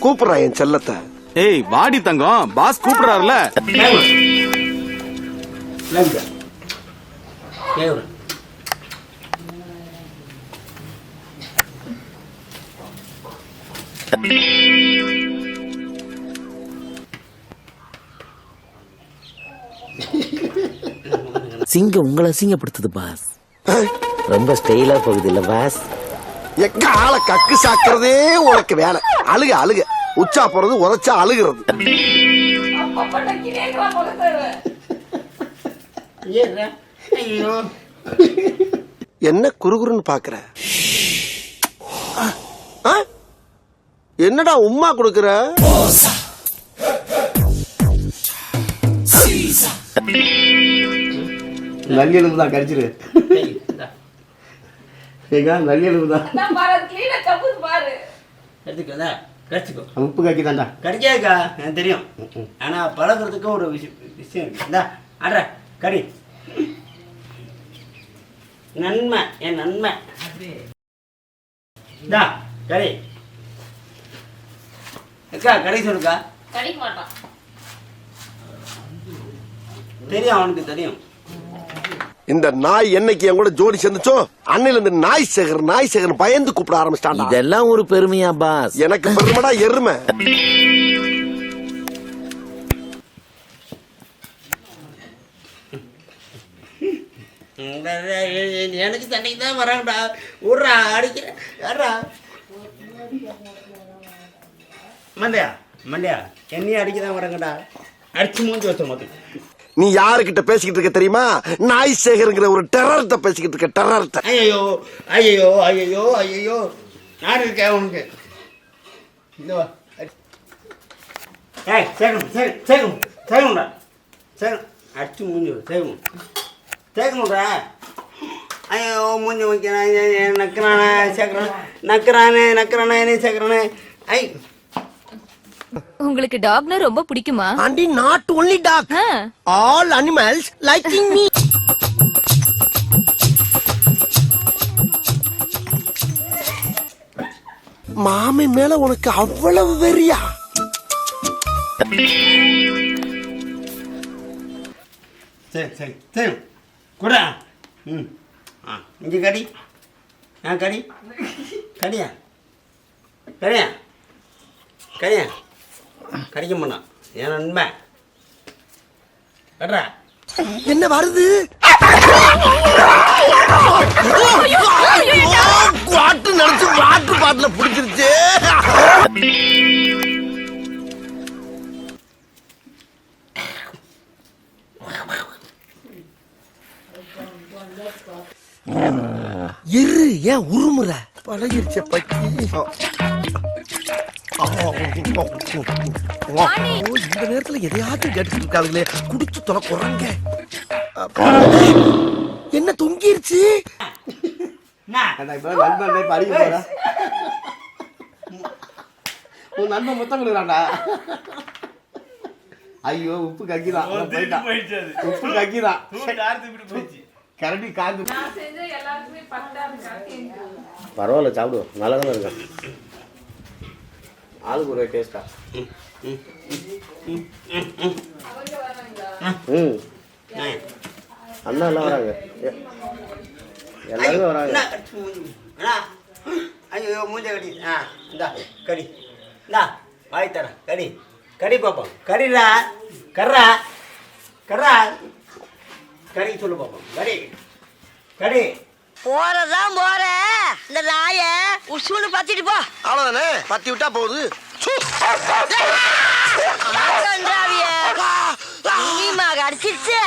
கூப்பிடுறான் என் செல்லத்தை. ஏய் வாடி தங்கம். பாஸ் கூப்பிடுறாருல. சிங்கம் உங்களை அசிங்கப்படுத்துது பாஸ் ரொம்ப ஸ்டைலா போகுது இல்ல பாஸ் எக்க ஆளை கக்கு சாக்குறதே உனக்கு வேலை. அழுக அழுக. உச்சா போறது உரைச்சா அழுகிறது. ஐயோ என்ன குறுகுறுன்னு பாக்குற? ஆ? என்னடா உம்மா கொடுக்கற? நல்லி எலும்பு தான் கடிச்சிரு ஏங்க நல்லி எலும்பு தான். எடுத்துக்கோதா? கடிச்சிக்கோ. உப்பு கக்கி கடிக்காதுக்கா எனக்கு தெரியும். ஆனா பழகுறதுக்கு ஒரு விஷயம் விஷயம் இருக்கு. இந்தா ஆடுற கடி. நன்மை என் நன்மை. இந்தா அக்கா கடி சொல்லுக்கா. கடிக்க மாட்டான். தெரியும் அவனுக்கு தெரியும். இந்த நாய் என்னைக்கு என் கூட ஜோடி சேர்ந்துச்சோ? அன்னையில இருந்து நாய் சேகர் நாய் சேகர் பயந்து கூப்பிட ஆரம்பிச்சிட்டான்டா. இதெல்லாம் ஒரு பெருமையா பாஸ். எனக்கு பெருமடா எருமை. எனக்கு தண்ணிக்கு தான் வராங்கடா. விட்றா அடிக்கிறேன் மண்டையா மண்டையா என்னையும் அடிக்க தான் வராங்கடா. அடிச்சு மூஞ்சி வச்ச மொத்தம் நீ யாருக்கிட்ட பேசிக்கிட்டு இருக்க தெரியுமா? நாய் சேகருங்கிற ஒரு டெரர்ட்ட பேசிக்கிட்டு இருக்க டெரர்ட்ட ஐயோ ஐயோ ஐயோ ஐயோ நான் இருக்கேன் உனக்கு? இந்த ஏய் சேகணும் சே சேகணும் சேகணும்டா அடிச்சு மூஞ்சி வை, சேகணும் ஐயோ மூஞ்சி வைக்கிறான் நக்கிறானே நக்கிறானே நக்கிறானே என்ன ஐ. உங்களுக்கு டாக்னா ரொம்ப பிடிக்குமா? Aunty not only dog. All animals liking me மாமி மேல உனக்கு அவ்வளவு வெறியா? சரி சரி சரி. குடா. ம். ஆ இங்கே கடி. ஆ கடி. கடியா? கடியா? கடியா? கடிக்க மாட்டான் என் நன்மை கட்டுற என்ன வருது? வாட்டு நினைச்சு வாட்டு பாட்டுல பிடிச்சிருச்சு. இரு ஏன் உருமுற? பழகிருச்ச பத்தி இந்த நேரத்துல எதையாச்சும் கேட்டுட்டு இருக்காதுங்களே குடிச்சு தொலை குறங்க என்ன தொங்கிருச்சு? உன் நண்பன் மொத்தம் கொடுக்குறான்டா. ஐயோ உப்பு கக்கிதான். உப்பு கக்கிதான். கரண்டி காக்கு நான் செஞ்ச எல்லாருக்குமே பத்தாது. பரவாயில்ல சாப்பிடுவோம் நல்லா தான் இருக்கான். ஆளுக்கு ஒரு டேஸ்டா ம். அண்ணா எல்லாம் வராங்க. எல்லாருமே வராங்க. ஐயோ மூஞ்ச கடி. ஆ இந்தா கடி. இந்தா வாய் தரேன். கடி. கடி பார்ப்போம் கடிடா. கர்றா. கர்றா. கடி சொல்லு பார்ப்போம் கடி. கடி. போறதான் போற இந்த நாய உசுன்னு பத்திட்டு போ அவ்வளவுதானே பத்தி விட்டா போகுது அடிச்சிருச்சு